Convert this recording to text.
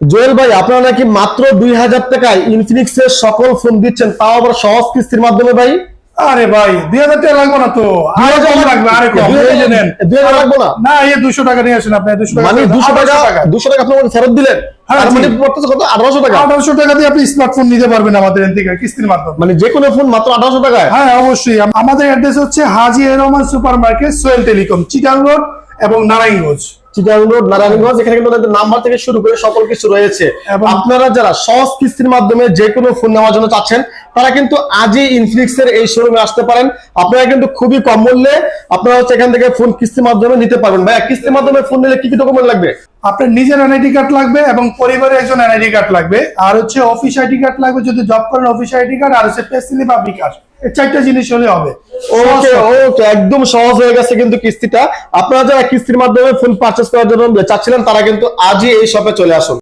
Joel ভাই আপনারা নাকি মাত্র দুই হাজার টাকায় ইনফিনিক্স এর সকল ফোন দিচ্ছেন তাও আবার সহজ কিস্তির মাধ্যমে ভাই? আরে ভাই দুই হাজার টাকা লাগবে না তো। আরে কম লাগবে আরে কম। দুই হাজার- লাগবে না? না এই দুশো টাকা নিয়ে আসেন আপনি দুশো টাকা মানে দুশো টাকা দুশো টাকা আপনি আমাকে ফেরত দিলেন? হ্যাঁ। মানে পড়তেছে কত আঠারোশো টাকা। দিয়ে আপনি স্মার্টফোন নিতে পারবেন আমাদের মাধ্যমে। মানে কোনো ফোন মাত্র আঠারোশো টাকায়? হ্যাঁ অবশ্যই। আমাদের অ্যাড্রেস হচ্ছে Haji Rahman super market Soyel telecom Chittagong road এবং নারায়ণগঞ্জ। চিটাং রোড নারায়ণগঞ্জ এখানে কিন্তু তাদের নাম্বার থেকে শুরু করে সকল কিছু রয়েছে। আপনারা যারা সহজ কিস্তির মাধ্যমে যে কোনো ফোন নেওয়ার জন্য চাচ্ছেন তারা কিন্তু আজই ইনফিনিক্স এর এই শোরুমে আসতে পারেন। আপনারা কিন্তু খুবই কম মূল্যে আপনারা হচ্ছে এখান থেকে ফোন কিস্তির মাধ্যমে নিতে পারবেন। ভাই কিস্তির মাধ্যমে ফোন নিলে কি কি ডকুমেন্ট লাগবে? আপনার নিজের এনআইডি কার্ড লাগবে এবং পরিবারের একজন এনআইডি কার্ড লাগবে। আর হচ্ছে অফিস আইডি কার্ড লাগবে যদি জব করেন অফিস আইডি কার্ড আর হচ্ছে পেসিলি বা বিকাশ এই চারটা জিনিস হলে হবে। ওকে ওকে একদম সহজ হয়ে গেছে কিন্তু কিস্তিটা। আপনারা যারা কিস্তির মাধ্যমে ফুল পারচেস করার জন্য চাচ্ছিলেন তারা কিন্তু আজই এই শপে চলে আসুন।